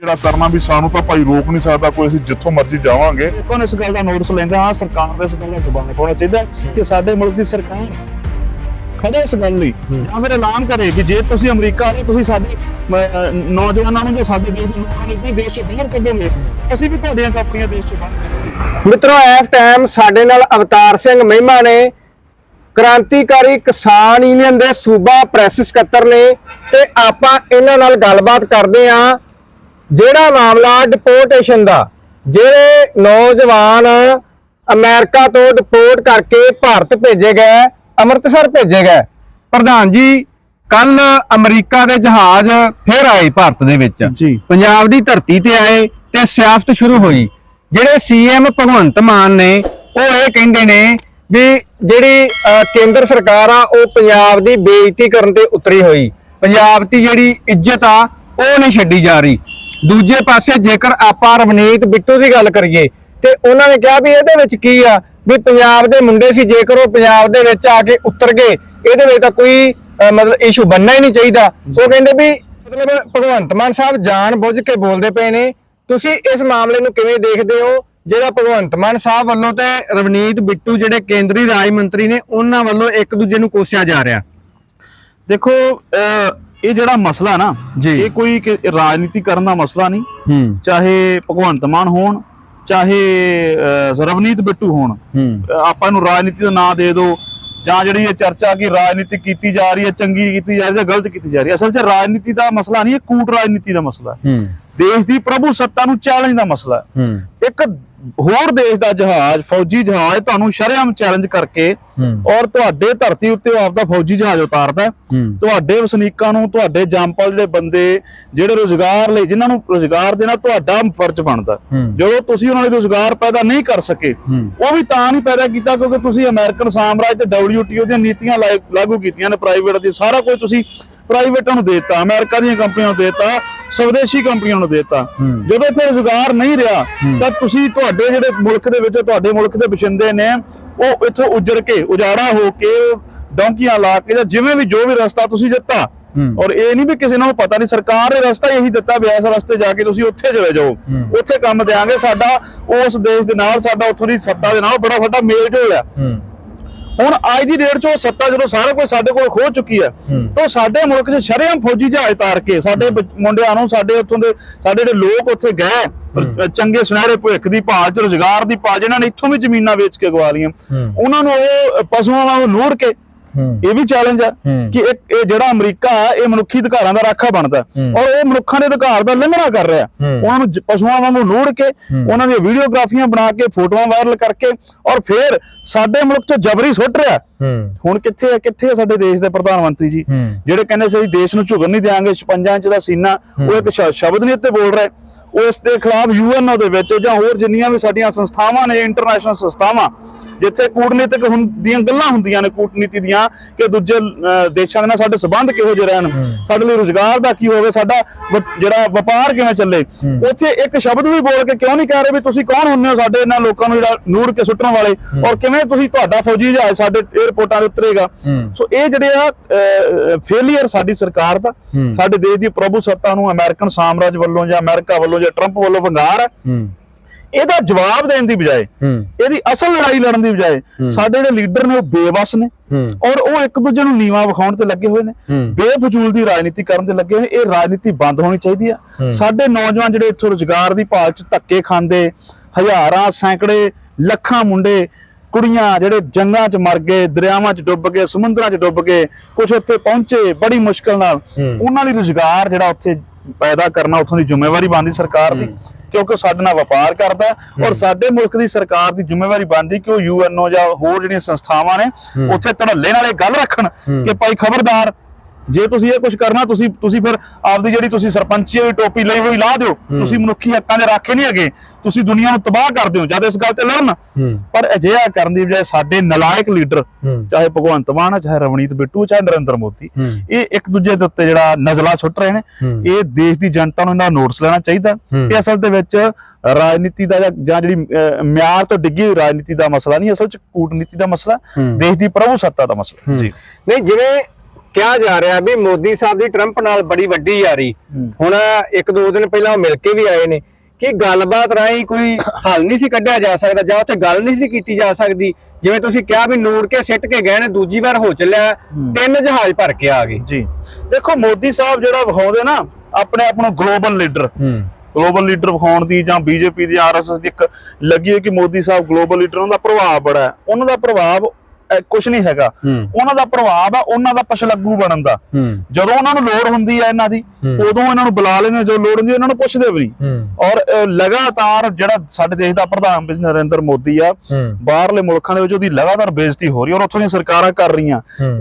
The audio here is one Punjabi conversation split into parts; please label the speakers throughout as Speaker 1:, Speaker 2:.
Speaker 1: ਜਿਹੜਾ ਕਰਨਾ ਵੀ ਸਾਨੂੰ ਤਾਂ ਭਾਈ ਰੋਕ ਨਹੀਂ ਸਕਦਾ ਕੋਈ ਅਸੀਂ ਜਿੱਥੋਂ ਮਰਜ਼ੀ ਜਾਵਾਂਗੇ।
Speaker 2: ਲੋਕਾਂ ਨੂੰ ਇਸ ਗੱਲ ਦਾ ਨੋਟਿਸ ਲੈਂਦਾ ਹਾਂ ਸਰਕਾਰ ਦੇ ਇਸ ਗੱਲ ਦਾ ਜ਼ਬਾਨ ਪਾਉਣਾ ਚਾਹੀਦਾ ਕਿ ਸਾਡੇ ਮੁਲਕ ਦੀ ਸਰਕਾਰ ਖੜੇ ਇਸ ਗੱਲ ਲਈ। ਜਾਂ ਫਿਰ ਐਲਾਨ ਕਰੇ ਕਿ ਜੇ ਤੁਸੀਂ ਅਮਰੀਕਾ ਆਏ ਤੁਸੀਂ ਸਾਡੇ ਨੌਜਵਾਨਾਂ ਨੂੰ ਜਾਂ ਸਾਡੇ ਦੇਸ਼ ਦੇ ਲੋਕਾਂ ਨੂੰ ਦੇਸ਼ ਚੋਂ ਬਾਹਰ ਕੱਢੋਗੇ ਅਸੀਂ ਵੀ ਤੁਹਾਡੀਆਂ ਕੰਪਨੀਆਂ ਦੇਸ਼ ਚੋਂ ਬਾਹਰ
Speaker 3: ਮਿੱਤਰੋ ਇਸ ਟਾਈਮ ਸਾਡੇ ਨਾਲ ਅਵਤਾਰ ਸਿੰਘ ਮਹਿਮਾ ਨੇ ਕ੍ਰਾਂਤੀਕਾਰੀ ਕਿਸਾਨ ਯੂਨੀਅਨ ਦੇ ਸੂਬਾ ਪ੍ਰੈਸ ਸਕੱਤਰ ਨੇ ਤੇ ਆਪਾਂ ਇਹਨਾਂ ਨਾਲ ਗੱਲਬਾਤ ਕਰਦੇ ਆਂ ਜਿਹੜਾ ਮਾਮਲਾ ਡਿਪੋਰਟੇਸ਼ਨ ਦਾ ਜਿਹੜੇ ਨੌਜਵਾਨ ਅਮਰੀਕਾ ਤੋਂ ਡਿਪੋਰਟ ਕਰਕੇ ਭਾਰਤ ਭੇਜੇ ਗਏ ਅੰਮ੍ਰਿਤਸਰ ਭੇਜੇ ਗਏ। ਪ੍ਰਧਾਨ ਜੀ ਕੱਲ ਅਮਰੀਕਾ ਦੇ ਜਹਾਜ਼ ਫੇਰ ਆਏ ਭਾਰਤ ਦੇ ਵਿੱਚ। ਪੰਜਾਬ ਦੀ ਧਰਤੀ ਤੇ ਆਏ ਤੇ ਸਿਆਸਤ ਸ਼ੁਰੂ ਹੋਈ। ਜਿਹੜੇ ਸੀਐਮ ਭਗਵੰਤ ਮਾਨ ਨੇ ਉਹ ਇਹ ਕਹਿੰਦੇ ਨੇ ਵੀ ਜਿਹੜੀ ਕੇਂਦਰ ਸਰਕਾਰ ਆ ਉਹ ਪੰਜਾਬ ਦੀ ਬੇਇੱਜ਼ਤੀ ਕਰਨ ਤੇ ਉਤਰੀ ਹੋਈ। ਪੰਜਾਬ ਦੀ ਜਿਹੜੀ ਇੱਜ਼ਤ ਆ ਉਹ ਨਹੀਂ ਛੱਡੀ ਜਾ ਰਹੀ। ਦੂਜੇ ਪਾਸੇ ਜੇਕਰ ਆਪਾਂ ਰਵਨੀਤ ਬਿੱਟੂ ਦੀ ਗੱਲ ਕਰੀਏ ਤੇ ਉਹਨਾਂ ਨੇ ਕਿਹਾ ਵੀ ਇਹਦੇ ਵਿੱਚ ਕੀ ਆ? ਵੀ ਪੰਜਾਬ ਦੇ ਮੁੰਡੇ ਸੀ ਜੇਕਰ ਉਹ ਪੰਜਾਬ ਦੇ ਵਿੱਚ ਆ ਕੇ ਉਤਰ ਗਏ ਇਹਦੇ ਵਿੱਚ ਤਾਂ ਕੋਈ ਮਤਲਬ ਇਸ਼ੂ ਬੰਨਣਾ ਹੀ ਨਹੀਂ ਚਾਹੀਦਾ। ਉਹ ਕਹਿੰਦੇ ਵੀ ਮਤਲਬ ਭਗਵੰਤ ਮਾਨ ਸਾਹਿਬ ਜਾਣ ਬੁੱਝ ਕੇ ਬੋਲਦੇ ਪਏ ਨੇ। ਤੁਸੀਂ ਇਸ ਮਾਮਲੇ ਨੂੰ ਕਿਵੇਂ ਦੇਖਦੇ ਹੋ? ਜਿਹੜਾ ਭਗਵੰਤ ਮਾਨ ਸਾਹਿਬ ਵੱਲੋਂ ਤੇ ਰਵਨੀਤ ਬਿੱਟੂ ਜਿਹੜੇ ਕੇਂਦਰੀ ਰਾਜ ਮੰਤਰੀ ਨੇ ਉਹਨਾਂ ਵੱਲੋਂ ਇੱਕ ਦੂਜੇ ਨੂੰ ਕੋਸਿਆ ਜਾ ਰਿਹਾ।
Speaker 2: ਦੇਖੋ ਅਹ, ਇਹ ਜਿਹੜਾ ਮਸਲਾ ਨਾ। ਇਹ ਕੋਈ ਰਾਜਨੀਤੀ ਕਰਨ ਦਾ ਮਸਲਾ ਨਹੀਂ। ਚਾਹੇ ਭਗਵੰਤ ਮਾਨ ਹੋਣ ਚਾਹੇ ਰਵਨੀਤ ਬਿੱਟੂ ਹੋਣ। ਆਪਾਂ ਨੂੰ ਰਾਜਨੀਤੀ ਦਾ ਨਾਂ ਦੇ ਦਿਓ ਜਾਂ ਜਿਹੜੀ ਇਹ ਚਰਚਾ ਕਿ ਰਾਜਨੀਤੀ ਕੀਤੀ ਜਾ ਰਹੀ ਹੈ ਚੰਗੀ ਕੀਤੀ ਜਾ ਰਹੀ ਹੈ ਗਲਤ ਕੀਤੀ ਜਾ ਰਹੀ ਹੈ। ਅਸਲ 'ਚ ਰਾਜਨੀਤੀ ਦਾ ਮਸਲਾ ਨਹੀਂ ਇਹ ਕੂਟ ਰਾਜਨੀਤੀ ਦਾ ਮਸਲਾ ਹੈ। ਦੇਸ਼ ਦੀ ਪ੍ਰਭੂ ਸੱਤਾ ਨੂੰ ਚੈਲੰਜ ਦਾ ਮਸਲਾ ਹੂੰ। ਇੱਕ ਹੋਰ ਦੇਸ਼ ਦਾ ਜਹਾਜ਼ ਫੌਜੀ ਜਹਾਜ਼ ਤੁਹਾਨੂੰ ਸ਼ਰੇਆਮ ਚੈਲੰਜ ਕਰਕੇ ਔਰ ਤੁਹਾਡੇ ਧਰਤੀ ਉੱਤੇ ਉਹ ਆਪਦਾ ਫੌਜੀ ਜਹਾਜ਼ ਉਤਾਰਦਾ ਤੁਹਾਡੇ ਵਸਨੀਕਾਂ ਨੂੰ ਤੁਹਾਡੇ ਜੰਪਲ ਜਿਹੜੇ ਬੰਦੇ ਜਿਹੜੇ ਰੋਜ਼ਗਾਰ ਲਈ ਜਿਨ੍ਹਾਂ ਨੂੰ ਰੋਜ਼ਗਾਰ ਦੇਣਾ ਤੁਹਾਡਾ ਫਰਜ਼ ਬਣਦਾ। ਜਦੋਂ ਤੁਸੀਂ ਉਹਨਾਂ ਲਈ ਰੋਜ਼ਗਾਰ ਪੈਦਾ ਨਹੀਂ ਕਰ ਸਕੇ। ਉਹ ਵੀ ਤਾਂ ਨਹੀਂ ਪੈਦਾ ਕੀਤਾ ਕਿਉਂਕਿ ਤੁਸੀਂ ਅਮਰੀਕਨ ਸਾਮਰਾਜ ਤੇ WTO ਦੀਆਂ ਨੀਤੀਆਂ ਲਾਗੂ ਕੀਤੀਆਂ ਨੇ ਪ੍ਰਾਈਵੇਟ ਦੀ ਸਾਰਾ ਕੁਝ ਤੁਸੀਂ ਪ੍ਰਾਈਵੇਟਾਂ ਨੂੰ ਦੇਤਾ ਅਮਰੀਕਾ ਦੀਆਂ ਕੰਪਨੀਆਂ ਨੂੰ ਦੇਤਾ ਸਵਦੇਸ਼ੀ ਕੰਪਨੀਆਂ ਨੂੰ ਦੇਤਾ। ਜਦੋਂ ਇੱਥੇ ਰੋਜ਼ਗਾਰ ਨਹੀਂ ਰਿਹਾ ਤਾਂ ਤੁਸੀਂ ਤੁਹਾਡੇ ਜਿਹੜੇ ਮੁਲਕ ਦੇ ਵਿੱਚ ਤੁਹਾਡੇ ਮੁਲਕ ਦੇ ਬਸ਼ਿੰਦੇ ਨੇ ਉਹ ਇੱਥੋਂ ਉਜੜ ਕੇ ਉਜਾੜਾ ਹੋ ਕੇ ਡੌਂਕੀਆਂ ਲਾ ਕੇ ਜਾਂ ਜਿਵੇਂ ਵੀ ਜੋ ਵੀ ਰਸਤਾ ਤੁਸੀਂ ਦਿੱਤਾ। ਔਰ ਇਹ ਨਹੀਂ ਵੀ ਕਿਸੇ ਨੂੰ ਪਤਾ ਨਹੀਂ ਸਰਕਾਰ ਨੇ ਰਸਤਾ ਇਹੀ ਦਿੱਤਾ ਵੀ ਇਸ ਰਸਤੇ ਜਾ ਕੇ ਤੁਸੀਂ ਉੱਥੇ ਚਲੇ ਜਾਓ। ਉੱਥੇ ਕੰਮ ਦੇਾਂਗੇ ਸਾਡਾ ਉਸ ਦੇਸ਼ ਦੇ ਨਾਲ ਸਾਡਾ ਉੱਥੋਂ ਦੀ ਸੱਤਾ ਦੇ ਨਾਲ ਬੜਾ ਸਾਡਾ ਮੇਲ ਜੋਲ ਆ ਹੁਣ ਅੱਜ ਦੀ ਡੇਟ 'ਚ ਉਹ ਸੱਤਾ ਜਦੋਂ ਸਾਰਾ ਕੁਝ ਸਾਡੇ ਕੋਲ ਖੋ ਚੁੱਕੀ ਹੈ। ਤਾਂ ਸਾਡੇ ਮੁਲਕ 'ਚ ਸ਼ਰੇਆਮ ਫੌਜੀ ਜਹਾਜ਼ ਤਾਰ ਕੇ ਸਾਡੇ ਮੁੰਡਿਆਂ ਨੂੰ ਸਾਡੇ ਉੱਥੋਂ ਦੇ ਸਾਡੇ ਜਿਹੜੇ ਲੋਕ ਉੱਥੇ ਗਏ ਚੰਗੇ ਸੁਨਹਿਰੇ ਭਵਿੱਖ ਦੀ ਭਾਲ 'ਚ ਰੋਜ਼ਗਾਰ ਦੀ ਭਾਲ ਜਿਨ੍ਹਾਂ ਨੇ ਇੱਥੋਂ ਵੀ ਜ਼ਮੀਨਾਂ ਵੇਚ ਕੇ ਗਵਾ ਲਈਆਂ। ਉਹਨਾਂ ਨੂੰ ਉਹ ਪਸ਼ੂਆਂ ਵਾਂਗ ਲੋੜ ਕੇ ਇਹ ਵੀ ਚੈਲੰਜ ਹੂੰ। ਕਿ ਇੱਕ ਇਹ ਜਿਹੜਾ ਅਮਰੀਕਾ ਇਹ ਮਨੁੱਖੀ ਅਧਿਕਾਰਾਂ ਦਾ ਰਾਖਾ ਬਣਦਾ। ਔਰ ਉਹ ਮਨੁੱਖਾਂ ਦੇ ਅਧਿਕਾਰ ਦਾ ਉਲੰਘਣਾ ਕਰ ਰਿਹਾ। ਉਹਨਾਂ ਨੂੰ ਪਸ਼ੂਆਂ ਵਾਂਗੂ ਲੋੜ ਕੇ ਉਹਨਾਂ ਦੀਆਂ ਵੀਡੀਓਗ੍ਰਾਫੀਆਂ ਬਣਾ ਕੇ ਫੋਟੋਆਂ ਵਾਇਰਲ ਕਰਕੇ ਔਰ ਫਿਰ ਸਾਡੇ ਮੁਲਕ 'ਚ ਜਬਰੀ ਸੁੱਟ ਰਿਹਾ। ਹੁਣ ਕਿੱਥੇ ਹੈ ਕਿੱਥੇ ਹੈ ਸਾਡੇ ਦੇਸ਼ ਦੇ ਪ੍ਰਧਾਨ ਮੰਤਰੀ ਜੀ। ਜਿਹੜੇ ਕਹਿੰਦੇ ਸੀ ਅਸੀਂ ਦੇਸ਼ ਨੂੰ ਝੁਕਣ ਨਹੀਂ ਦਿਆਂਗੇ 56 ਇੰਚ ਦਾ ਸੀਨਾ ਉਹ ਇੱਕ ਸ਼ਬਦ ਨਹੀਂ ਇੱਥੇ ਬੋਲ ਰਹੇ। ਉਹ ਇਸ ਦੇ ਖਿਲਾਫ ਯੂਐਨਓ ਦੇ ਵਿੱਚ ਜਾਂ ਹੋਰ ਜਿੰਨੀਆਂ ਵੀ ਸਾਡੀਆਂ ਸੰਸਥਾਵਾਂ ਨੇ ਇੰਟਰਨੈਸ਼ਨਲ ਸੰਸਥਾਵਾਂ ਜਿੱਥੇ ਕੂਟਨੀਤਿਕ ਹੁੰਦੀਆਂ ਗੱਲਾਂ ਹੁੰਦੀਆਂ ਨੇ ਕੂਟਨੀਤੀ ਦੀਆਂ ਕਿ ਦੂਜੇ ਦੇਸ਼ਾਂ ਦੇ ਨਾਲ ਸਾਡੇ ਸਬੰਧ ਕਿਹੋ ਜਿਹੇ ਰਹਿਣ ਸਾਡੇ ਲਈ ਰੋਜ਼ਗਾਰ ਦਾ ਕੀ ਹੋਵੇ ਸਾਡਾ ਜਿਹੜਾ ਵਪਾਰ ਕਿਵੇਂ ਚੱਲੇ। ਉੱਥੇ ਇੱਕ ਸ਼ਬਦ ਵੀ ਬੋਲ ਕੇ ਕਿਉਂ ਨਹੀਂ ਕਹਿ ਰਹੇ ਵੀ ਤੁਸੀਂ ਕੌਣ ਹੁੰਦੇ ਹੋ ਸਾਡੇ ਇਹਨਾਂ ਲੋਕਾਂ ਨੂੰ ਜਿਹੜਾ ਨੂੜ ਕੇ ਸੁੱਟਣ ਵਾਲੇ? ਔਰ ਕਿਵੇਂ ਤੁਸੀਂ ਤੁਹਾਡਾ ਫੌਜੀ ਜਹਾਜ਼ ਸਾਡੇ 에ਅਰਪੋਰਟਾਂ ਤੇ ਉਤਰੇਗਾ। ਸੋ ਇਹ ਜਿਹੜੇ ਆ ਫੇਲਿਅਰ ਸਾਡੀ ਸਰਕਾਰ ਦਾ। ਸਾਡੇ ਦੇਸ਼ ਦੀ ਪ੍ਰਭੂ ਸੱਤਾ ਨੂੰ ਅਮਰੀਕਨ ਸਾਮਰਾਜ ਵੱਲੋਂ ਜਾਂ ਅਮਰੀਕਾ ਵੱਲੋਂ ਜਾਂ ਟਰੰਪ ਵੱਲੋਂ ਵੰਗਾਰ ਹੂੰ। ਇਹਦਾ ਜਵਾਬ ਦੇਣ ਦੀ ਬਜਾਏ ਇਹਦੀ ਅਸਲ ਲੜਾਈ ਲੜਨ ਦੀ ਬਜਾਏ ਸਾਡੇ ਜਿਹੜੇ ਲੀਡਰ ਨੇ ਉਹ ਬੇਵਸ ਨੇ ਔਰ ਉਹ ਇੱਕ ਦੂਜੇ ਨੂੰ ਨੀਵਾ ਵਿਖਾਉਣ ਤੇ ਲੱਗੇ ਹੋਏ ਨੇ। ਬੇਫਜ਼ੂਲ ਦੀ ਰਾਜਨੀਤੀ ਕਰਨ ਤੇ ਲੱਗੇ ਹੋਏ ਨੇ। ਇਹ ਰਾਜਨੀਤੀ ਬੰਦ ਹੋਣੀ ਚਾਹੀਦੀ ਆ। ਸਾਡੇ ਨੌਜਵਾਨ ਜਿਹੜੇ ਇੱਥੋਂ ਰੁਜ਼ਗਾਰ ਦੀ ਭਾਲ 'ਚ ਧੱਕੇ ਖਾਂਦੇ ਹਜ਼ਾਰਾਂ ਸੈਂਕੜੇ ਲੱਖਾਂ ਮੁੰਡੇ ਕੁੜੀਆਂ ਜਿਹੜੇ ਜੰਗਾਂ 'ਚ ਮਰ ਗਏ ਦਰਿਆਵਾਂ 'ਚ ਡੁੱਬ ਗਏ ਸਮੁੰਦਰਾਂ 'ਚ ਡੁੱਬ ਗਏ ਕੁਝ ਉੱਥੇ ਪਹੁੰਚੇ ਬੜੀ ਮੁਸ਼ਕਲ ਨਾਲ। ਉਹਨਾਂ ਲਈ ਰੁਜ਼ਗਾਰ ਜਿਹੜਾ ਉੱਥੇ ਪੈਦਾ ਕਰਨਾ ਉੱਥੋਂ ਦੀ ਜ਼ਿੰਮੇਵਾਰੀ ਬਣਦੀ ਸਰਕਾਰ ਦੀ। ਕਿਉਂਕਿ ਉਹ ਸਾਡੇ ਨਾਲ ਵਪਾਰ ਕਰਦਾ ਔਰ ਸਾਡੇ ਮੁਲਕ ਦੀ ਸਰਕਾਰ ਦੀ ਜ਼ਿੰਮੇਵਾਰੀ ਬਣਦੀ ਕਿ ਉਹ ਯੂਐਨਓ ਜਾਂ ਹੋਰ ਜਿਹੜੀਆਂ ਸੰਸਥਾਵਾਂ ਨੇ ਉੱਥੇ ਧੜੱਲੇ ਨਾਲ ਇਹ ਗੱਲ ਰੱਖਣ ਕਿ ਭਾਈ ਖਬਰਦਾਰ ਜੇ ਤੁਸੀਂ ਇਹ ਕੁਝ ਕਰਨਾ ਤੁਸੀਂ ਤੁਸੀਂ ਫਿਰ ਆਪਦੀ ਜਿਹੜੀ ਤੁਸੀਂ ਸਰਪੰਚੀ ਦੀ ਟੋਪੀ ਲਈ ਹੋਈ ਲਾ ਦਿਓ ਤੁਸੀਂ ਮਨੁੱਖੀ ਹੱਕਾਂ ਦੇ ਰਾਖੇ ਨਹੀਂ ਹੈਗੇ ਤੁਸੀਂ ਦੁਨੀਆ ਨੂੰ ਤਬਾਹ ਕਰ ਦਿਓ ਜਦ ਇਸ ਗੱਲ ਤੇ ਲੜਨ ਪਰ ਅਜਿਹਾ ਕਰਨ ਦੀ ਬਜਾਏ ਸਾਡੇ ਨਲਾਇਕ ਲੀਡਰ। ਚਾਹੇ ਭਗਵੰਤ ਮਾਨ ਹੈ ਚਾਹੇ ਰਵਨੀਤ ਬਿੱਟੂ ਚਾਹੇ ਨਰਿੰਦਰ ਮੋਦੀ। ਇਹ ਇੱਕ ਦੂਜੇ ਦੇ ਉੱਤੇ ਜਿਹੜਾ ਨਜ਼ਲਾ ਸੁੱਟ ਰਹੇ ਨੇ। ਇਹ ਦੇਸ਼ ਦੀ ਜਨਤਾ ਨੂੰ ਇਹਨਾਂ ਨੋਟਿਸ ਲੈਣਾ ਚਾਹੀਦਾ। ਇਹ ਅਸਲ ਦੇ ਵਿੱਚ ਰਾਜਨੀਤੀ ਦਾ ਜਾਂ- ਜਿਹੜੀ ਮਿਆਰ ਤੋਂ ਡਿੱਗੀ ਹੋਈ ਰਾਜਨੀਤੀ ਦਾ ਮਸਲਾ ਨਹੀਂ ਅਸਲ ਚ ਕੂਟਨੀਤੀ ਦਾ ਮਸਲਾ। ਦੇਸ਼ ਦੀ ਪ੍ਰਭੂ ਸੱਤਾ ਦਾ ਮਸਲਾ ਜੀ
Speaker 3: ਨਹੀਂ ਜਿਵੇਂ ਕਿਹਾ ਜਾ ਰਿਹਾ ਵੀ ਮੋਦੀ ਸਾਹਿਬ ਦੀ ਟਰੰਪ ਨਾਲ ਬੜੀ ਵੱਡੀ ਯਾਰੀ। ਹੁਣ ਇੱਕ ਦੋ ਦਿਨ ਪਹਿਲਾਂ ਉਹ ਮਿਲ ਕੇ ਵੀ ਆਏ ਨੇ। ਕਿ ਗੱਲਬਾਤ ਰਾਹੀਂ ਕੋਈ ਹੱਲ ਨਹੀਂ ਸੀ ਕੱਢਿਆ ਜਾ ਸਕਦਾ ਜਾਂ ਉੱਥੇ ਗੱਲ ਨਹੀਂ ਸੀ ਕੀਤੀ ਜਾ ਸਕਦੀ? ਜਿਵੇਂ ਤੁਸੀਂ ਕਿਹਾ ਵੀ ਨੂੜ ਕੇ ਸਿੱਟ ਕੇ ਗਏ ਨੇ ਦੂਜੀ ਵਾਰ ਹੋ ਚੱਲਿਆ ਤਿੰਨ ਜਹਾਜ਼ ਭਰ ਕੇ ਆ ਗਏ।
Speaker 2: ਜੀ। ਦੇਖੋ ਮੋਦੀ ਸਾਹਿਬ ਜਿਹੜਾ ਵਿਖਾਉਂਦੇ ਨਾ ਆਪਣੇ ਆਪ ਨੂੰ ਗਲੋਬਲ ਲੀਡਰ ਗਲੋਬਲ ਲੀਡਰ ਵਿਖਾਉਣ ਦੀ ਜਾਂ ਬੀਜੇਪੀ ਦੀ ਆਰਐਸਐਸ ਦੀ ਇੱਕ ਲੱਗੀ ਹੈ ਕਿ ਮੋਦੀ ਸਾਹਿਬ ਗਲੋਬਲ ਲੀਡਰ ਉਹਨਾਂ ਦਾ ਪ੍ਰਭਾਵ ਬੜਾ ਹੈ। ਉਹਨਾਂ ਦਾ ਪ੍ਰਭਾਵ ਕੁਝ ਨਹੀਂ ਹੈਗਾ। ਉਹਨਾਂ ਦਾ ਪ੍ਰਭਾਵ ਆ ਉਹਨਾਂ ਦਾ ਪਛਲੱਗੂ ਬਣਨ ਦਾ। ਜਦੋਂ ਉਹਨਾਂ ਨੂੰ ਲੋੜ ਹੁੰਦੀ ਹੈ ਇਹਨਾਂ ਦੀ। ਉਦੋਂ ਇਹਨਾਂ ਨੂੰ ਬੁਲਾ ਲੈਂਦੇ ਜਦੋਂ ਲੋੜ ਹੁੰਦੀ ਹੈ ਇਹਨਾਂ ਨੂੰ ਪੁੱਛਦੇ ਵੀ ਔਰ ਲਗਾਤਾਰ ਜਿਹੜਾ ਸਾਡੇ ਦੇਸ਼ ਦਾ ਪ੍ਰਧਾਨ ਮੰਤਰੀ ਨਰਿੰਦਰ ਮੋਦੀ ਆ ਬਾਹਰਲੇ ਮੁਲਕਾਂ ਦੇ ਵਿੱਚ ਉਹਦੀ ਲਗਾਤਾਰ ਬੇਇੱਜ਼ਤੀ ਹੋ ਰਹੀ ਔਰ ਉੱਥੋਂ ਦੀਆਂ ਸਰਕਾਰਾਂ ਕਰ ਰਹੀਆਂ।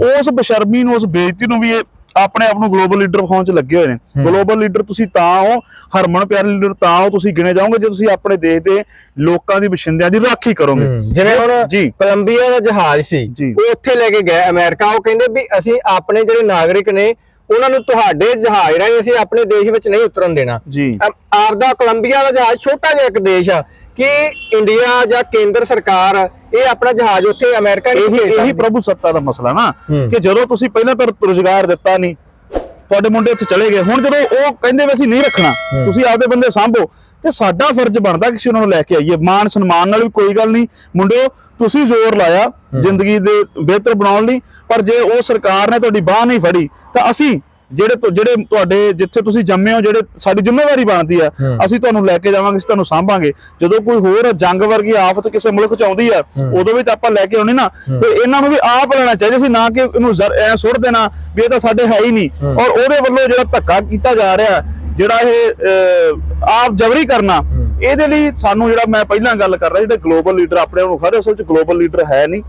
Speaker 2: ਉਸ ਬਸ਼ਰਮੀ ਨੂੰ ਉਸ ਬੇਇੱਜ਼ਤੀ ਨੂੰ ਵੀ ਇਹ ਆਪਣੇ ਆਪ ਨੂੰ ਗਲੋਬਲ ਲੀਡਰ ਵਿਖਾਉਣ 'ਚ ਲੱਗੇ ਹੋਏ ਨੇ। ਗਲੋਬਲ ਲੀਡਰ ਤੁਸੀਂ ਤਾਂ ਹੋ ਹਰਮਨ ਪਿਆਰੇ ਲੀਡਰ ਤਾਂ ਹੋ ਤੁਸੀਂ ਗਿਣੇ ਜਾਓਗੇ ਜੇ ਤੁਸੀਂ ਆਪਣੇ ਦੇਸ਼ ਦੇ ਲੋਕਾਂ ਦੀ ਵਸਿੰਦਿਆਂ ਦੀ ਰਾਖੀ ਕਰੋਗੇ।
Speaker 3: ਜਿਵੇਂ ਹੁਣ
Speaker 2: ਜੀ।
Speaker 3: ਕੋਲੰਬੀਆ ਦਾ ਜਹਾਜ਼ ਸੀ। ਉਹ ਉੱਥੇ ਲੈ ਕੇ ਗਏ ਅਮਰੀਕਾ। ਉਹ ਕਹਿੰਦੇ ਵੀ ਅਸੀਂ ਆਪਣੇ ਜਿਹੜੇ ਨਾਗਰਿਕ ਨੇ ਉਹਨਾਂ ਨੂੰ ਤੁਹਾਡੇ ਜਹਾਜ਼ ਰਾਹੀਂ ਅਸੀਂ ਆਪਣੇ ਦੇਸ਼ ਵਿੱਚ ਨਹੀਂ ਉਤਰਨ ਦੇਣਾ।
Speaker 2: ਜੀ।
Speaker 3: ਆਪਦਾ ਕੋਲੰਬੀਆ ਦਾ ਜਹਾਜ਼ ਛੋਟਾ ਜਿਹਾ ਇੱਕ ਦੇਸ਼ ਆ ਕਿ ਇੰਡੀਆ ਜਾਂ ਕੇਂਦਰ ਸਰਕਾਰ ਇਹ ਆਪਣਾ ਜਹਾਜ਼ ਉੱਥੇ ਅਮਰੀਕਾ ਨਹੀਂ
Speaker 2: ਇਹੀ
Speaker 3: ਭੇਜ
Speaker 2: ਇਹੀ। ਪ੍ਰਭੂ ਸੱਤਾ ਦਾ ਮਸਲਾ ਨਾ। ਕਿ ਜਦੋਂ ਤੁਸੀਂ ਪਹਿਲਾਂ ਤਾਂ ਰੁਜ਼ਗਾਰ ਦਿੱਤਾ ਨਹੀਂ ਤੁਹਾਡੇ ਮੁੰਡੇ ਉੱਥੇ ਚਲੇ ਗਏ ਹੁਣ ਜਦੋਂ ਉਹ ਕਹਿੰਦੇ ਵੀ ਅਸੀਂ ਨਹੀਂ ਰੱਖਣਾ ਤੁਸੀਂ ਆਪਦੇ ਬੰਦੇ ਸਾਂਭੋ ਤੇ ਸਾਡਾ ਫਰਜ਼ ਬਣਦਾ ਕਿ ਅਸੀਂ ਉਹਨਾਂ ਨੂੰ ਲੈ ਕੇ ਆਈਏ ਮਾਨ ਸਨਮਾਨ ਨਾਲ ਵੀ ਕੋਈ ਗੱਲ ਨਹੀਂ ਮੁੰਡਿਓ ਤੁਸੀਂ ਜ਼ੋਰ ਲਾਇਆ ਜ਼ਿੰਦਗੀ ਦੇ ਬਿਹਤਰ ਬਣਾਉਣ ਲਈ ਪਰ ਜੇ ਉਹ ਸਰਕਾਰ ਨੇ ਤੁਹਾਡੀ ਬਾਹ ਨਹੀਂ ਫੜੀ ਤਾਂ ਅਸੀਂ ਜਿਹੜੇ ਤੁ- ਜਿਹੜੇ ਤੁਹਾਡੇ ਜਿੱਥੇ ਤੁਸੀਂ ਜੰਮੇ ਹੋ ਜਿਹੜੇ ਸਾਡੀ ਜ਼ਿੰਮੇਵਾਰੀ ਬਣਦੀ ਆ। ਅਸੀਂ ਤੁਹਾਨੂੰ ਲੈ ਕੇ ਜਾਵਾਂਗੇ ਅਸੀਂ ਤੁਹਾਨੂੰ ਸਾਂਭਾਂਗੇ। ਜਦੋਂ ਕੋਈ ਹੋਰ ਜੰਗ ਵਰਗੀ ਆਫਤ ਕਿਸੇ ਮੁਲਕ ਚ ਆਉਂਦੀ ਆ ਉਦੋਂ ਵੀ ਤਾਂ ਆਪਾਂ ਲੈ ਕੇ ਆਉਣੀ ਨਾ। ਤੇ ਇਹਨਾਂ ਨੂੰ ਵੀ ਆਪ ਲੈਣਾ ਚਾਹੀਦਾ ਸੀ ਨਾ ਕਿ ਇਹਨੂੰ ਐਂ ਸੁੱਟ ਦੇਣਾ ਵੀ ਇਹ ਤਾਂ ਸਾਡੇ ਹੈ ਹੀ ਨਹੀਂ। ਔਰ ਉਹਦੇ ਵੱਲੋਂ ਜਿਹੜਾ ਧੱਕਾ ਕੀਤਾ ਜਾ ਰਿਹਾ ਜਿਹੜਾ ਇਹ ਆਪ ਜਬਰੀ ਕਰਨਾ ਇਹਦੇ ਲਈ ਸਾਨੂੰ ਜਿਹੜਾ ਮੈਂ ਪਹਿਲਾਂ ਗੱਲ ਕਰ ਰਿਹਾ ਜਿਹੜੇ ਗਲੋਬਲ ਲੀਡਰ ਆਪਣੇ ਆਪ ਨੂੰ ਖੜੇ ਅਸਲ ਚ ਗਲੋਬਲ ਲੀਡਰ ਹੈ ਨਹੀਂ।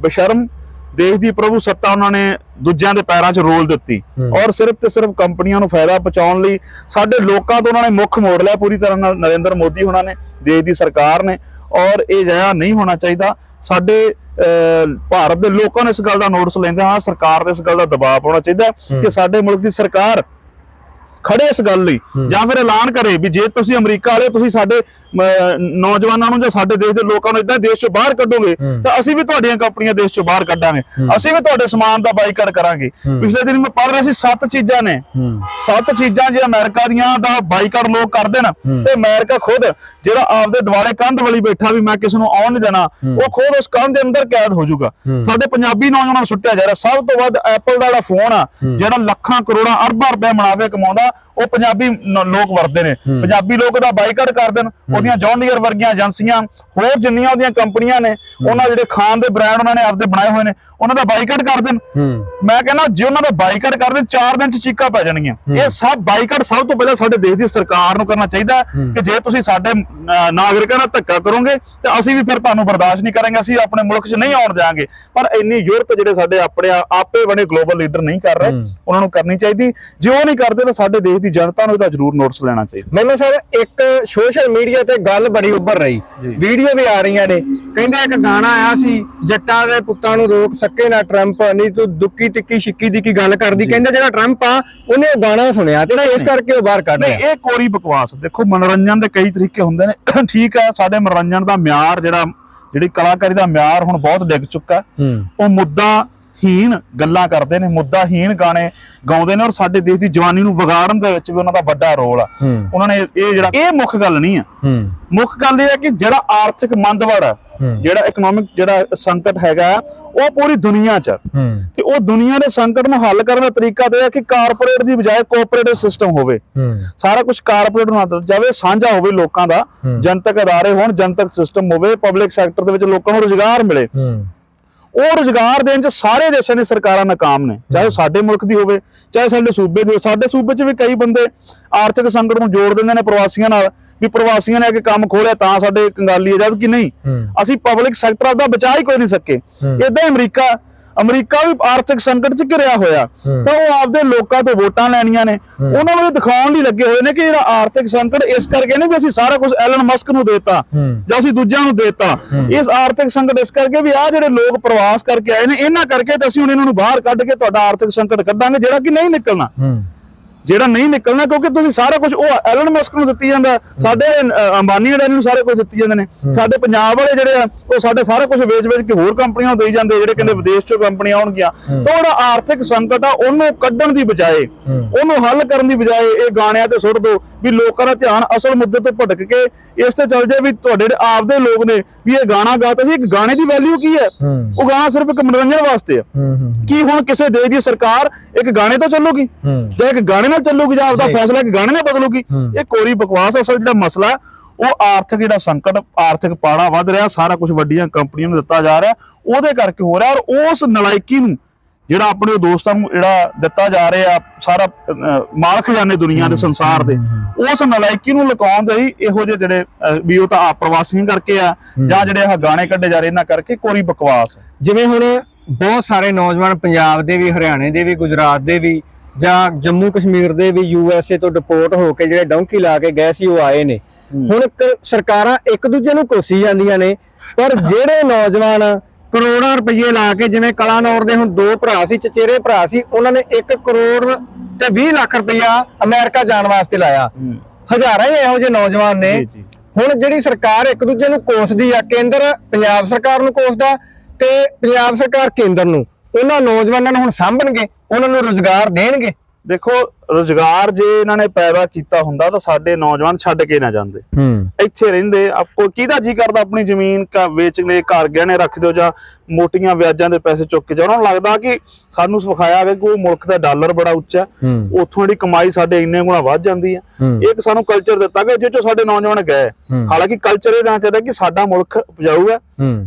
Speaker 2: ਬਸ਼ਰਮ ਦੇਸ਼ ਦੀ ਪ੍ਰਭੂ ਸੱਤਾ ਉਹਨਾਂ ਨੇ ਦੂਜਿਆਂ ਦੇ ਪੈਰਾਂ 'ਚ ਰੋਲ ਦਿੱਤੀ। ਔਰ ਸਿਰਫ ਤੇ ਸਿਰਫ ਕੰਪਨੀਆਂ ਨੂੰ ਫਾਇਦਾ ਪਹੁੰਚਾਉਣ ਲਈ ਸਾਡੇ ਲੋਕਾਂ ਤੋਂ ਉਹਨਾਂ ਨੇ ਮੁੱਖ ਮੋੜ ਲਿਆ ਪੂਰੀ ਤਰ੍ਹਾਂ ਨਾਲ ਨਰਿੰਦਰ ਮੋਦੀ ਉਹਨਾਂ ਨੇ ਦੇਸ਼ ਦੀ ਸਰਕਾਰ ਨੇ। ਔਰ ਇਹ ਜਿਹਾ ਨਹੀਂ ਹੋਣਾ ਚਾਹੀਦਾ। ਸਾਡੇ ਭਾਰਤ ਦੇ ਲੋਕਾਂ ਨੇ ਇਸ ਗੱਲ ਦਾ ਨੋਟਿਸ ਲੈਂਦੇ ਹਾਂ ਸਰਕਾਰ ਦੇ ਇਸ ਗੱਲ ਦਾ ਦਬਾਅ ਪਾਉਣਾ ਚਾਹੀਦਾ ਕਿ ਸਾਡੇ ਮੁਲਕ ਦੀ ਸਰਕਾਰ ਖੜੇ ਇਸ ਗੱਲ ਲਈ ਜਾਂ ਫਿਰ ਐਲਾਨ ਕਰੇ ਵੀ ਜੇ ਤੁਸੀਂ ਅਮਰੀਕਾ ਵਾਲੇ ਤੁਸੀਂ ਸਾਡੇ ਨੌਜਵਾਨਾਂ ਨੂੰ ਜਾਂ ਸਾਡੇ ਦੇਸ਼ ਦੇ ਲੋਕਾਂ ਨੂੰ ਇਦਾਂ ਦੇਸ਼ ਚੋਂ ਬਾਹਰ ਕੱਢੋਗੇ ਤਾਂ ਅਸੀਂ ਵੀ ਤੁਹਾਡੀਆਂ ਕੰਪਨੀਆਂ ਦੇਸ਼ ਚੋਂ ਬਾਹਰ ਕੱਢਾਂਗੇ। ਅਸੀਂ ਵੀ ਤੁਹਾਡੇ ਸਮਾਨ ਦਾ ਬਾਈਕਾਟ ਕਰਾਂਗੇ। ਪਿਛਲੇ ਦਿਨ ਮੈਂ ਪੜ੍ਹ ਰਿਹਾ ਸੀ ਸੱਤ ਚੀਜ਼ਾਂ ਨੇ। ਸੱਤ ਚੀਜ਼ਾਂ ਜੇ ਅਮਰੀਕਾ ਦੀਆਂ ਦਾ ਬਾਈਕਾਟ ਲੋਕ ਕਰਦੇ ਨਾ ਤੇ ਅਮਰੀਕਾ ਖੁਦ ਜਿਹੜਾ ਆਪਦੇ ਦੁਆਲੇ ਕੰਧ ਵਾਲੀ ਬੈਠਾ ਵੀ ਮੈਂ ਕਿਸ ਨੂੰ ਆਉਣ ਨਹੀਂ ਦੇਣਾ ਉਹ ਖੁਦ ਉਸ ਕੰਧ ਦੇ ਅੰਦਰ ਕੈਦ ਹੋ ਜਾਊਗਾ। ਸਾਡੇ ਪੰਜਾਬੀ ਨੌਜਵਾਨਾਂ ਨੂੰ ਸੁੱਟਿਆ ਜਾ ਰਿਹਾ। ਸਭ ਤੋਂ ਵੱਧ ਐਪਲ ਦਾ ਜਿਹੜਾ ਫੋਨ ਆ ਜਿਹੜਾ ਲੱਖਾਂ ਕਰੋੜਾਂ ਅਰਬਾਂ ਰੁਪਏ ਮੁਨਾਫੇ ਕਮਾਉਂਦਾ ਉਹ ਪੰਜਾਬੀ ਲੋਕ ਵਰਤਦੇ ਨੇ। ਪੰਜਾਬੀ ਲੋਕ ਦਾ ਬਾਈਕਾਟ ਕਰ ਦੇਣ। ਉਹਦੀਆਂ ਜੌਨ ਡੀਅਰ ਵਰਗੀਆਂ ਏਜੰਸੀਆਂ ਹੋਰ ਜਿੰਨੀਆਂ ਉਹਦੀਆਂ ਕੰਪਨੀਆਂ ਨੇ ਉਹਨਾਂ ਜਿਹੜੇ ਖਾਨ ਦੇ ਬ੍ਰਾਂਡ ਉਹਨਾਂ ਨੇ ਆਪਦੇ ਬਣਾਏ ਹੋਏ ਨੇ ਉਹਨਾਂ ਦਾ ਬਾਈਕਾਟ ਕਰ ਦੇਣ। ਮੈਂ ਕਹਿੰਦਾ ਜੇ ਉਹਨਾਂ ਦਾ ਬਾਈਕਾਟ ਕਰਦੇ 4 ਦਿਨ ਚ ਚੀਕਾਂ ਪੈ ਜਾਣਗੀਆਂ। ਇਹ ਸਭ ਬਾਈਕਾਟ ਸਭ ਤੋਂ ਪਹਿਲਾਂ ਸਾਡੇ ਦੇਸ਼ ਦੀ ਸਰਕਾਰ ਨੂੰ ਕਰਨਾ ਚਾਹੀਦਾ ਕਿ ਜੇ ਤੁਸੀਂ ਸਾਡੇ ਨਾਗਰਿਕਾਂ ਨਾਲ ਧੱਕਾ ਕਰੋਗੇ ਤੇ ਅਸੀਂ ਵੀ ਫਿਰ ਤੁਹਾਨੂੰ ਬਰਦਾਸ਼ਤ ਨਹੀਂ ਕਰਾਂਗੇ ਅਸੀਂ ਆਪਣੇ ਮੁਲਕ 'ਚ ਨਹੀਂ ਆਉਣ ਦਿਆਂਗੇ। ਪਰ ਇੰਨੀ ਯੂਰਪ ਜਿਹੜੇ ਸਾਡੇ ਆਪਣੇ ਆਪੇ ਬਣੇ ਗਲੋਬਲ ਲੀਡਰ ਨਹੀਂ ਕਰ ਰਹੇ ਉਹਨਾਂ ਨੂੰ ਕਰਨੀ ਚਾਹੀਦੀ। ਜੇ ਉਹ ਨਹੀਂ ਕਰਦੇ ਤਾਂ ਸਾਡੇ ਦੇਸ਼ ਦੀ ਜਨਤਾ ਨੂੰ ਇਹਦਾ ਜ਼ਰੂਰ ਨੋਟਿਸ ਲੈਣਾ ਚਾਹੀਦਾ।
Speaker 3: ਮੈਨੂੰ ਸਰ ਇੱਕ ਸੋਸ਼ਲ ਮੀਡੀਆ ਤੇ ਗੱਲ ਬੜੀ ਉੱਭਰ ਰਹੀ। ਵੀਡੀਓ ਵੀ ਆ ਰਹੀਆਂ ਨੇ। ਕਹਿੰਦੇ ਇੱਕ ਗਾਣਾ ਆਇਆ ਸੀ ਜੱਟਾਂ ਦੇ ਪੁੱਤਾਂ ਨੂੰ ਰੋਕ ਸਕੇ ਨਾ ਟਰੰਪ ਨਹੀਂ ਤੂੰ ਦੁੱਕੀ ਤਿੱਕੀ ਛਿੱਕੀ ਦੀ ਕੀ ਗੱਲ ਕਰਦੀ? ਕਹਿੰਦੇ ਜਿਹੜਾ ਟਰੰਪ ਆ ਉਹਨੇ ਇਹ ਗਾਣਾ ਸੁਣਿਆ। ਤੇ ਇਸ ਕਰਕੇ ਉਹ ਬਾਹਰ ਕੱਢ ਰਿਹਾ।
Speaker 2: ਇਹ ਕੋਰੀ ਬਕਵਾਸ। ਦੇਖੋ ਮਨੋਰੰਜਨ ਦੇ ਕਈ ਤਰੀਕੇ ਹੁੰਦੇ ਨੇ। ਠੀਕ ਹੈ ਸਾਡੇ ਮਨੋਰੰਜਨ ਦਾ ਮਿਆਰ ਜਿਹੜਾ ਜਿਹੜੀ ਕਲਾਕਾਰੀ ਦਾ ਮਿਆਰ ਹੁਣ ਬਹੁਤ ਡਿੱਗ ਚੁੱਕਾ। ਉਹ ਮੁੱਦਾ ਹੀਣ ਗੱਲਾਂ ਕਰਦੇ ਨੇ ਮੁੱਦਾ ਹੀਣ ਗਾਣੇ ਗਾਉਂਦੇ ਨੇ ਔਰ ਸਾਡੇ ਦੇਸ਼ ਦੀ ਜਵਾਨੀ ਨੂੰ ਵਿਗਾੜਨ ਦੇ ਵਿੱਚ ਵੀ ਉਹਨਾਂ ਦਾ ਵੱਡਾ ਰੋਲ ਆ। ਉਹਨਾਂ ਨੇ ਇਹ ਜਿਹੜਾ ਇਹ ਮੁੱਖ ਗੱਲ ਨਹੀਂ ਆ। ਮੁੱਖ ਗੱਲ ਇਹ ਹੈ ਕਿ ਜਿਹੜਾ ਆਰਥਿਕ ਮੰਦਵੜ ਆ। ਜਿਹੜਾ ਇਕਨੋਮਿਕ ਜਿਹੜਾ ਸੰਕਟ ਹੈਗਾ ਉਹ ਪੂਰੀ ਦੁਨੀਆ 'ਚ ਆ। ਤੇ ਉਹ ਦੁਨੀਆ ਦੇ ਸੰਕਟ ਨੂੰ ਹੱਲ ਕਰਨ ਦਾ ਤਰੀਕਾ ਤੇ ਹੈ ਕਿ ਕਾਰਪੋਰੇਟ ਦੀ ਬਜਾਏ ਕੋਆਪਰੇਟਿਵ ਸਿਸਟਮ ਹੋਵੇ। ਸਾਰਾ ਕੁਝ ਕਾਰਪੋਰੇਟ ਨੂੰ ਹੱਥ ਜਾਵੇ ਸਾਂਝਾ ਹੋਵੇ ਲੋਕਾਂ ਦਾ। ਜਨਤਕ ਅਦਾਰੇ ਹੋਣ ਜਨਤਕ ਸਿਸਟਮ ਹੋਵੇ ਪਬਲਿਕ ਸੈਕਟਰ ਦੇ ਵਿੱਚ ਲੋਕਾਂ ਨੂੰ ਰੁਜ਼ਗਾਰ ਮਿਲੇ। ਉਹ ਰੁਜ਼ਗਾਰ ਦੇਣ ਚ ਸਾਰੇ ਦੇਸ਼ਾਂ ਦੀ ਸਰਕਾਰਾਂ ਨਾਕਾਮ ਨੇ। ਚਾਹੇ ਸਾਡੇ ਮੁਲਕ ਦੀ ਹੋਵੇ ਚਾਹੇ ਸਾਡੇ ਸੂਬੇ ਦੀ ਹੋਵੇ। ਸਾਡੇ ਸੂਬੇ 'ਚ ਵੀ ਕਈ ਬੰਦੇ ਆਰਥਿਕ ਸੰਕਟ ਨੂੰ ਜੋੜ ਦਿੰਦੇ ਨੇ ਪ੍ਰਵਾਸੀਆਂ ਨਾਲ ਵੀ ਪ੍ਰਵਾਸੀਆਂ ਨੇ ਆ ਕੇ ਕੰਮ ਖੋਲਿਆ ਤਾਂ ਸਾਡੇ ਕੰਗਾਲੀ ਹੈ ਜਦ ਕਿ ਨਹੀਂ ਅਸੀਂ ਪਬਲਿਕ ਸੈਕਟਰ ਦਾ ਬਚਾ ਹੀ ਕੋਈ ਨਹੀਂ ਸਕੇ। ਇਦਾਂ ਅਮਰੀਕਾ ਅਮਰੀਕਾ ਵੀ ਆਰਥਿਕ ਸੰਕਟ 'ਚ ਘਿਰਿਆ ਹੋਇਆ। ਤਾਂ ਉਹ ਆਪਦੇ ਲੋਕਾਂ ਤੋਂ ਵੋਟਾਂ ਲੈਣੀਆਂ ਨੇ। ਉਹਨਾਂ ਨੂੰ ਦਿਖਾਉਣ ਲਈ ਲੱਗੇ ਹੋਏ ਨੇ ਕਿ ਜਿਹੜਾ ਆਰਥਿਕ ਸੰਕਟ ਇਸ ਕਰਕੇ ਨਹੀਂ ਵੀ ਅਸੀਂ ਸਾਰਾ ਕੁਝ ਐਲਨ ਮਸਕ ਨੂੰ ਦੇਤਾ ਜਾਂ ਅਸੀਂ ਦੂਜਿਆਂ ਨੂੰ ਦੇਤਾ। ਇਸ ਆਰਥਿਕ ਸੰਕਟ ਇਸ ਕਰਕੇ ਵੀ ਆ ਜਿਹੜੇ ਲੋਕ ਪ੍ਰਵਾਸ ਕਰਕੇ ਆਏ ਨੇ ਇਹਨਾਂ ਕਰਕੇ ਤਾਂ ਅਸੀਂ ਹੁਣ ਇਹਨਾਂ ਨੂੰ ਬਾਹਰ ਕੱਢ ਕੇ ਤੁਹਾਡਾ ਆਰਥਿਕ ਸੰਕਟ ਕੱਢਾਂਗੇ ਜਿਹੜਾ ਕਿ ਨਹੀਂ ਨਿਕਲਣਾ। ਜਿਹੜਾ ਨਹੀਂ ਨਿਕਲਣਾ ਕਿਉਂਕਿ ਤੁਸੀਂ ਸਾਰਾ ਕੁਝ ਉਹ ਐਲਨ ਮਸਕ ਨੂੰ ਦਿੱਤੀ ਜਾਂਦਾ। ਸਾਡੇ ਅੰਬਾਨੀ ਅਡਾਨੀ ਨੂੰ ਸਾਰੇ ਕੁਝ ਦਿੱਤੀ ਜਾਂਦੇ ਨੇ। ਸਾਡੇ ਪੰਜਾਬ ਵਾਲੇ ਜਿਹੜੇ ਆ ਉਹ ਸਾਡੇ ਸਾਰਾ ਕੁਝ ਵੇਚ-ਵੇਚ ਕੇ ਹੋਰ ਕੰਪਨੀਆਂ ਨੂੰ ਦੇਈ ਜਾਂਦੇ ਜਿਹੜੇ ਕਹਿੰਦੇ ਵਿਦੇਸ਼ ਚੋਂ ਕੰਪਨੀਆਂ ਆਉਣਗੀਆਂ। ਤਾਂ ਉਹਦਾ ਆਰਥਿਕ ਸੰਕਟ ਆ ਉਹਨੂੰ ਕੱਢਣ ਦੀ ਬਜਾਏ ਉਹਨੂੰ ਹੱਲ ਕਰਨ ਦੀ ਬਜਾਏ ਇਹ ਗਾਣਿਆਂ ਤੇ ਸੁੱਟ ਦੋ ਵੀ ਲੋਕਾਂ ਦਾ ਧਿਆਨ ਅਸਲ ਮੁੱਦੇ ਤੋਂ ਭਟਕ ਕੇ ਇਸ ਤੇ ਚੱਲ ਜਾਏ ਵੀ ਤੁਹਾਡੇ ਜਿਹੜੇ ਆਪਦੇ ਲੋਕ ਨੇ ਵੀ ਇਹ ਗਾਣਾ ਗਾਤਾ ਸੀ ਇੱਕ ਗਾਣੇ ਦੀ ਵੈਲਿਊ ਕੀ ਹੈ? ਉਹ ਗਾਣਾ ਸਿਰਫ ਇੱਕ ਮਨੋਰੰਜਨ ਵਾਸਤੇ ਆ। ਕੀ ਹੁਣ ਕਿਸੇ ਦੇਸ਼ ਦੀ ਸਰਕਾਰ ਇੱਕ ਗਾਣੇ ਤੋਂ ਚੱਲੂਗੀ? ਜਾਂ ਇੱਕ ਗਾਣੇ ਨਾਲ ਚੱਲੂਗੀ ਜਾਂ ਆਪਦਾ। ਫੈਸਲਾ ਇੱਕ ਗਾਣੇ ਨਾਲ ਬਦਲੂਗੀ ਇਹ ਕੋਰੀ ਬਕਵਾਸ। ਅਸਲ ਜਿਹੜਾ ਮਸਲਾ ਉਹ ਆਰਥਿਕ ਜਿਹੜਾ ਸੰਕਟ ਆਰਥਿਕ ਪਾੜਾ ਵੱਧ ਰਿਹਾ ਸਾਰਾ ਕੁਝ ਵੱਡੀਆਂ ਕੰਪਨੀਆਂ ਨੂੰ ਦਿੱਤਾ ਜਾ ਰਿਹਾ ਉਹਦੇ ਕਰਕੇ ਹੋ ਰਿਹਾ ਔਰ ਉਸ ਨਲਾਇਕੀ ਨੂੰ ਜਿਹੜਾ ਆਪਣੇ ਦੋਸਤਾਂ ਨੂੰ ਜਿਹੜਾ ਦਿੱਤਾ ਜਾ ਰਿਹਾ ਸਾਰਾ ਮਾਲ ਖਜ਼ਾਨੇ ਦੁਨੀਆ ਦੇ ਸੰਸਾਰ ਦੇ ਉਸ ਨਲਾਇਕੀ ਨੂੰ ਲੁਕਾਉਣ ਦੇ ਹੀ ਇਹੋ ਜਿਹੇ ਜਿਹੜੇ ਵੀ ਉਹ ਤਾਂ ਆਪ ਪ੍ਰਵਾਸੀਆਂ ਕਰਕੇ ਆ ਜਾਂ ਜਿਹੜੇ ਆ ਗਾਣੇ ਕੱਢੇ ਜਾ ਰਹੇ ਇਹਨਾਂ ਕਰਕੇ ਕੋਰੀ ਬਕਵਾਸ
Speaker 3: ਜਿਵੇਂ ਹੁਣ ਬਹੁਤ ਸਾਰੇ ਨੌਜਵਾਨ ਪੰਜਾਬ ਦੇ ਵੀ ਹਰਿਆਣੇ ਦੇ ਵੀ ਗੁਜਰਾਤ ਦੇ ਵੀ ਜਾਂ ਜੰਮੂ ਕਸ਼ਮੀਰ ਦੇ ਵੀ ਯੂ ਐਸ ਏ ਤੋਂ ਡਿਪੋਰਟ ਹੋ ਕੇ ਜਿਹੜੇ ਡੌਂਕੀ ਲਾ ਕੇ ਗਏ ਸੀ ਉਹ ਆਏ ਨੇ। ਹੁਣ ਸਰਕਾਰਾਂ ਇੱਕ ਦੂਜੇ ਨੂੰ ਕੋਸੀ ਜਾਂਦੀਆਂ ਨੇ ਪਰ ਜਿਹੜੇ ਨੌਜਵਾਨ ਕਰੋੜਾਂ ਰੁਪਏ ਲਾ ਕੇ ਜਿਵੇਂ ਕਲਾਨੌਰ ਦੇ ਹੁਣ ਦੋ ਭਰਾ ਸੀ ਚਚੇਰੇ ਭਰਾ ਸੀ ਉਹਨਾਂ ਨੇ 1 ਕਰੋੜ ਤੇ 20 ਲੱਖ ਰੁਪਇਆ ਅਮਰੀਕਾ ਜਾਣ ਵਾਸਤੇ ਲਾਇਆ। ਹਜ਼ਾਰਾਂ ਹੀ ਇਹੋ ਜਿਹੇ ਨੌਜਵਾਨ ਨੇ। ਹੁਣ ਜਿਹੜੀ ਸਰਕਾਰ ਇੱਕ ਦੂਜੇ ਨੂੰ ਕੋਸਦੀ ਆ ਕੇਂਦਰ ਪੰਜਾਬ ਸਰਕਾਰ ਨੂੰ ਕੋਸਦਾ ਤੇ ਪੰਜਾਬ ਸਰਕਾਰ ਕੇਂਦਰ ਨੂੰ ਉਹਨਾਂ ਨੌਜਵਾਨਾਂ ਨੂੰ ਹੁਣ ਸਾਂਭਣਗੇ। ਉਹਨਾਂ ਨੂੰ ਰੋਜ਼ਗਾਰ ਦੇਣਗੇ।
Speaker 2: ਦੇਖੋ ਰੋਜ਼ਗਾਰ ਜੇ ਇਹਨਾਂ ਨੇ ਪੈਦਾ ਕੀਤਾ ਹੁੰਦਾ ਤਾਂ ਸਾਡੇ ਨੌਜਵਾਨ ਛੱਡ ਕੇ ਨਾ ਜਾਂਦੇ।
Speaker 3: ਹੂੰ।
Speaker 2: ਇੱਥੇ ਰਹਿੰਦੇ ਆਪਕੋ ਕਿਹਦਾ ਜੀ ਕਰਦਾ ਆਪਣੀ ਜ਼ਮੀਨ ਕਾ ਵੇਚ ਲੈ ਘਰ ਗਹਿਣੇ ਰੱਖ ਦਿਓ ਜਾਂ ਮੋਟੀਆਂ ਵਿਆਜਾਂ ਦੇ ਪੈਸੇ ਚੁੱਕ ਕੇ ਜਾ ਉਹਨਾਂ ਨੂੰ ਲੱਗਦਾ ਕਿ ਸਾਨੂੰ ਸਿਖਾਇਆ ਗਿਆ ਕਿ ਉਹ ਮੁਲਕ ਦਾ ਡਾਲਰ ਬੜਾ ਉੱਚਾ ਉੱਥੋਂ ਜਿਹੜੀ ਕਮਾਈ ਸਾਡੇ ਇੰਨੇ ਗੁਣਾ ਵੱਧ ਜਾਂਦੀ ਹੈ। ਇੱਕ ਸਾਨੂੰ ਕਲਚਰ ਦਿੱਤਾ ਗਿਆ ਜਿਹ ਚੋਂ ਸਾਡੇ ਨੌਜਵਾਨ ਗਏ। ਹਾਲਾਂਕਿ ਕਲਚਰ ਇਹ ਦੇਣਾ ਚਾਹੀਦਾ ਕਿ ਸਾਡਾ ਮੁਲਕ ਉਪਜਾਊ ਹੈ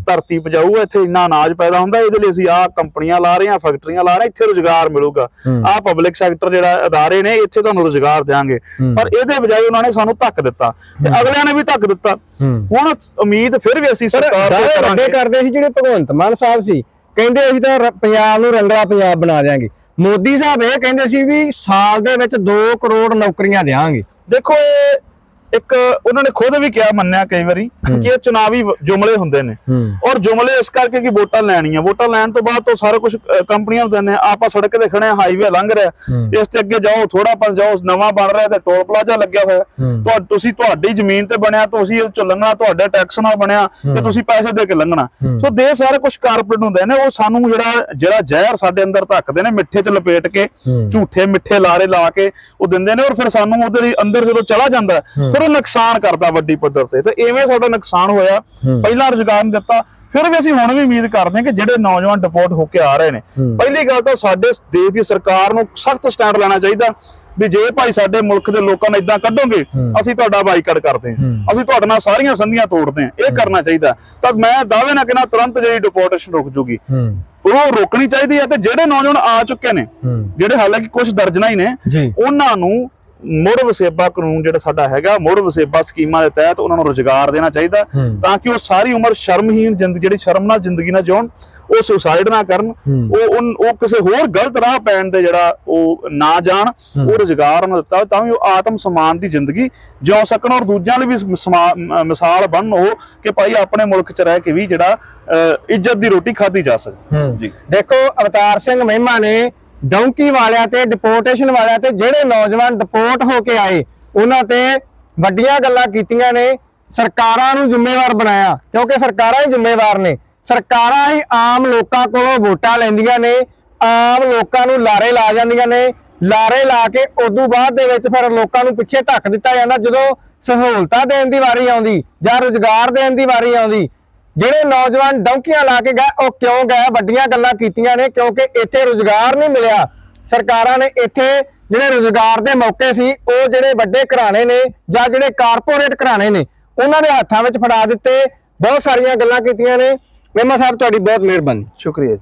Speaker 2: ਧਰਤੀ ਉਪਜਾਊ ਹੈ ਇੱਥੇ ਇੰਨਾ ਅਨਾਜ ਪੈਦਾ ਹੁੰਦਾ ਇਹਦੇ ਲਈ ਅਸੀਂ ਆਹ ਕੰਪਨੀਆਂ ਲਾ ਰਹੇ ਹਾਂ ਫੈਕਟਰੀਆਂ ਲਾ ਰਹੇ ਹਾਂ ਇੱਥੇ ਰੋਜ਼ਗਾਰ ਮਿਲੂਗਾ। ਆਹ ਪਬਲਿਕ ਸੈਕਟਰ ਜਿਹੜਾ ਅਦਾਰੇ ਨੇ ਇੱਥੇ ਤੁਹਾਨੂੰ ਰੋਜ਼ਗਾਰ ਦੇਾਂਗੇ। ਪਰ ਇਹਦੇ ਬਜਾਏ ਉਹਨਾਂ ਨੇ ਸਾਨੂੰ ਧੱਕ ਦਿੱਤਾ ਤੇ ਅਗਲਿਆਂ ਨੇ ਵੀ ਧੱਕ ਦਿੱਤਾ। ਹੁਣ ਉਮੀਦ ਫਿਰ ਵੀ ਅਸੀਂ ਸਰਕਾਰ ਤੋਂ ਕਰਾਂਗੇ।
Speaker 3: ਕਰਦੇ ਸੀ ਜਿਹੜੇ ਭਗਵੰਤ ਮਾਨ ਸਾਹਿਬ ਸੀ। ਕਹਿੰਦੇ ਅਸੀਂ ਤਾਂ ਪੰਜਾਬ ਨੂੰ ਰੰਗਲਾ ਪੰਜਾਬ ਬਣਾ ਦਿਆਂਗੇ। ਮੋਦੀ ਸਾਹਿਬ ਇਹ ਕਹਿੰਦੇ ਸੀ ਵੀ ਸਾਲ ਦੇ ਵਿੱਚ 2 ਕਰੋੜ ਨੌਕਰੀਆਂ ਦੇਵਾਂਗੇ
Speaker 2: ਦੇਖੋ ਇਹ ਇੱਕ ਉਹਨਾਂ ਨੇ ਖੁਦ ਵੀ ਕਿਹਾ ਮੰਨਿਆ ਕਈ ਵਾਰੀ ਕਿ ਇਹ ਚੁਣਾਵੀ ਜੁਮਲੇ ਹੁੰਦੇ ਨੇ। ਔਰ ਜੁਮਲੇ ਇਸ ਕਰਕੇ ਕਿ ਵੋਟਾਂ ਲੈਣੀਆਂ ਵੋਟਾਂ ਲੈਣ ਤੋਂ ਬਾਅਦ ਤੋਂ ਸਾਰਾ ਕੁਝ ਕੰਪਨੀਆਂ ਨੂੰ ਦਿੰਦੇ ਆ ਆਪਾਂ ਸੜਕ ਤੇ ਖੜੇ ਆ ਹਾਈਵੇ ਲੰਘ ਰਿਹਾ। ਇਸ ਤੇ ਅੱਗੇ ਜਾਓ ਥੋੜਾ ਪਰ ਜਾਓ ਨਵਾਂ ਬਣ ਰਿਹਾ ਤੇ ਟੋਲ ਪਲਾਜ਼ਾ ਲੱਗਿਆ ਹੋਇਆ ਤੁਸੀਂ ਤੁਹਾਡੀ ਜ਼ਮੀਨ ਤੇ ਬਣਿਆ ਤੁਸੀਂ ਇਹ ਚੋਂ ਲੰਘਣਾ ਤੁਹਾਡੇ ਟੈਕਸ ਨਾਲ ਬਣਿਆ ਤੇ ਤੁਸੀਂ ਪੈਸੇ ਦੇ ਕੇ ਲੰਘਣਾ। ਸੋ ਦੇ ਸਾਰਾ ਕੁਝ ਕਾਰਪੋਰੇਟ ਹੁੰਦੇ ਨੇ ਉਹ ਸਾਨੂੰ ਜਿਹੜਾ ਜਿਹੜਾ ਜ਼ਹਿਰ ਸਾਡੇ ਅੰਦਰ ਧੱਕਦੇ ਨੇ ਮਿੱਠੇ ਚ ਲਪੇਟ ਕੇ। ਝੂਠੇ ਮਿੱਠੇ ਲਾਰੇ ਲਾ ਕੇ ਉਹ ਦਿੰਦੇ ਨੇ ਔਰ ਫਿਰ ਸਾਨੂੰ ਉਹਦੇ ਅੰਦਰ ਜਦੋਂ ਚਲਾ ਜਾਂਦਾ ਫਿਰ ਉਹ ਨੁਕਸਾਨ ਕਰਦਾ ਵੱਡੀ ਪੱਧਰ ਤੇ। ਤੇ ਐਵੇਂ ਸਾਡਾ ਨੁਕਸਾਨ ਹੋਇਆ। ਪਹਿਲਾਂ ਰੁਜ਼ਗਾਰ ਨਹੀਂ ਦਿੱਤਾ ਫਿਰ ਵੀ ਅਸੀਂ ਹੁਣ ਵੀ ਉਮੀਦ ਕਰਦੇ ਹਾਂ ਕਿ ਜਿਹੜੇ ਨੌਜਵਾਨ ਡਿਪੋਰਟ ਹੋ ਕੇ ਆ ਰਹੇ ਨੇ। ਪਹਿਲੀ ਗੱਲ ਤਾਂ ਸਾਡੇ ਦੇਸ਼ ਦੀ ਸਰਕਾਰ ਨੂੰ ਸਖਤ ਸਟੈਂਡ ਲੈਣਾ ਚਾਹੀਦਾ ਵੀ ਜੇ ਭਾਈ ਸਾਡੇ ਮੁਲਕ ਦੇ ਲੋਕਾਂ ਨੂੰ ਇਦਾਂ ਕੱਢੋਗੇ। ਅਸੀਂ ਤੁਹਾਡਾ ਬਾਈਕਾਟ ਕਰਦੇ ਹਾਂ। ਅਸੀਂ ਤੁਹਾਡੇ ਨਾਲ ਸਾਰੀਆਂ ਸੰਧੀਆਂ ਤੋੜਦੇ ਹਾਂ। ਇਹ ਕਰਨਾ ਚਾਹੀਦਾ। ਤਾਂ ਮੈਂ ਦਾਅਵੇ ਨਾਲ ਕਹਿੰਦਾ ਤੁਰੰਤ ਜਿਹੜੀ ਡਿਪੋਰਟੇਸ਼ਨ ਰੁਕ ਜੂਗੀ। ਉਹ ਰੋਕਣੀ ਚਾਹੀਦੀ ਹੈ ਤੇ ਜਿਹੜੇ ਨੌਜਵਾਨ ਆ ਚੁੱਕੇ ਨੇ ਜਿਹੜੇ ਹਾਲਾਂਕਿ ਕੁਝ ਦਰਜਨਾਂ ਹੀ ਨੇ ਉਹਨਾਂ ਨੂੰ ਮੁੜ ਵਸੇਬਾ ਕਾਨੂੰਨ ਜਿਹੜਾ ਸਾਡਾ ਹੈਗਾ ਮੁੜ ਵਸੇਬਾ ਸਕੀਮਾਂ ਦੇ ਤਹਿਤ ਉਹਨਾਂ ਨੂੰ ਰੋਜ਼ਗਾਰ ਦੇਣਾ ਚਾਹੀਦਾ। ਤਾਂ ਕਿ ਉਹ ਸਾਰੀ ਉਮਰ ਸ਼ਰਮਹੀਨ ਜ਼ਿੰਦਗੀ ਜਿਹੜੀ ਸ਼ਰਮ ਨਾਲ ਜ਼ਿੰਦਗੀ ਨਾ ਜਿਉਣ ਉਹ ਸੁਸਾਈਡ ਨਾ ਕਰਨ। ਉਹ ਉਹ ਕਿਸੇ ਹੋਰ ਗਲਤ ਰਾਹ ਪੈਣ ਦੇ ਜਿਹੜਾ ਉਹ ਨਾ ਜਾਣ ਉਹ ਰੋਜ਼ਗਾਰ ਉਹਨਾਂ ਨੂੰ ਦਿੱਤਾ ਤਾਂ ਵੀ ਉਹ ਆਤਮ ਸਮਾਨ ਦੀ ਜ਼ਿੰਦਗੀ ਜਿਉ ਸਕਣ ਔਰ ਦੂਜਿਆਂ ਲਈ ਵੀ ਮਿਸਾਲ ਬਣਨ ਉਹ ਕਿ ਭਾਈ ਆਪਣੇ ਮੁਲਕ 'ਚ ਰਹਿ ਕੇ ਵੀ ਜਿਹੜਾ ਇੱਜ਼ਤ ਦੀ ਰੋਟੀ ਖਾਧੀ ਜਾ ਸਕੇ ਜੀ
Speaker 3: ਦੇਖੋ ਅਵਤਾਰ ਸਿੰਘ ਮਹਿਮਾ ਨੇ ਡੌਂਕੀ ਵਾਲਿਆਂ ਤੇ ਡਿਪੋਰਟੇਸ਼ਨ ਵਾਲਿਆਂ ਤੇ ਜਿਹੜੇ ਨੌਜਵਾਨ ਡਿਪੋਰਟ ਹੋ ਕੇ ਆਏ, ਉਹਨਾਂ ਤੇ ਵੱਡੀਆਂ ਗੱਲਾਂ ਕੀਤੀਆਂ ਨੇ, ਸਰਕਾਰਾਂ ਨੂੰ ਜ਼ਿੰਮੇਵਾਰ ਬਣਾਇਆ, ਕਿਉਂਕਿ ਸਰਕਾਰਾਂ ਹੀ ਜ਼ਿੰਮੇਵਾਰ ਨੇ। ਸਰਕਾਰਾਂ ਹੀ ਆਮ ਲੋਕਾਂ ਕੋਲੋਂ ਵੋਟਾਂ ਲੈਂਦੀਆਂ ਨੇ, ਆਮ ਲੋਕਾਂ ਨੂੰ ਲਾਰੇ ਲਾ ਜਾਂਦੀਆਂ ਨੇ, ਲਾਰੇ ਲਾ ਕੇ ਉਦੋਂ ਬਾਅਦ ਦੇ ਵਿੱਚ ਫਿਰ ਲੋਕਾਂ ਨੂੰ ਪਿੱਛੇ ਧੱਕ ਦਿੱਤਾ ਜਾਂਦਾ, ਜਦੋਂ ਸਹੂਲਤਾਂ ਦੇਣ ਦੀ ਵਾਰੀ ਆਉਂਦੀ ਜਾਂ ਰੁਜ਼ਗਾਰ ਦੇਣ ਦੀ ਵਾਰੀ ਆਉਂਦੀ। ਜਿਹੜੇ ਨੌਜਵਾਨ ਡੌਂਕੀਆਂ ਲਾ ਕੇ ਗਏ, ਉਹ ਕਿਉਂ ਗਏ? ਵੱਡੀਆਂ ਗੱਲਾਂ ਕੀਤੀਆਂ ਨੇ, ਕਿਉਂਕਿ ਇੱਥੇ ਰੁਜ਼ਗਾਰ ਨਹੀਂ ਮਿਲਿਆ। ਸਰਕਾਰਾਂ ਨੇ ਇੱਥੇ ਜਿਹੜੇ ਰੁਜ਼ਗਾਰ ਦੇ ਮੌਕੇ ਸੀ, ਉਹ ਜਿਹੜੇ ਵੱਡੇ ਘਰਾਣੇ ਨੇ ਜਾਂ ਜਿਹੜੇ ਕਾਰਪੋਰੇਟ ਘਰਾਣੇ ਨੇ, ਉਹਨਾਂ ਦੇ ਹੱਥਾਂ ਵਿੱਚ ਫੜਾ ਦਿੱਤੇ। ਬਹੁਤ ਸਾਰੀਆਂ ਗੱਲਾਂ ਕੀਤੀਆਂ ਨੇ। ਮਹਿਮਾ ਸਾਹਿਬ, ਤੁਹਾਡੀ ਬਹੁਤ ਮਿਹਰਬਾਨੀ।
Speaker 2: ਸ਼ੁਕਰੀਆ ਜੀ।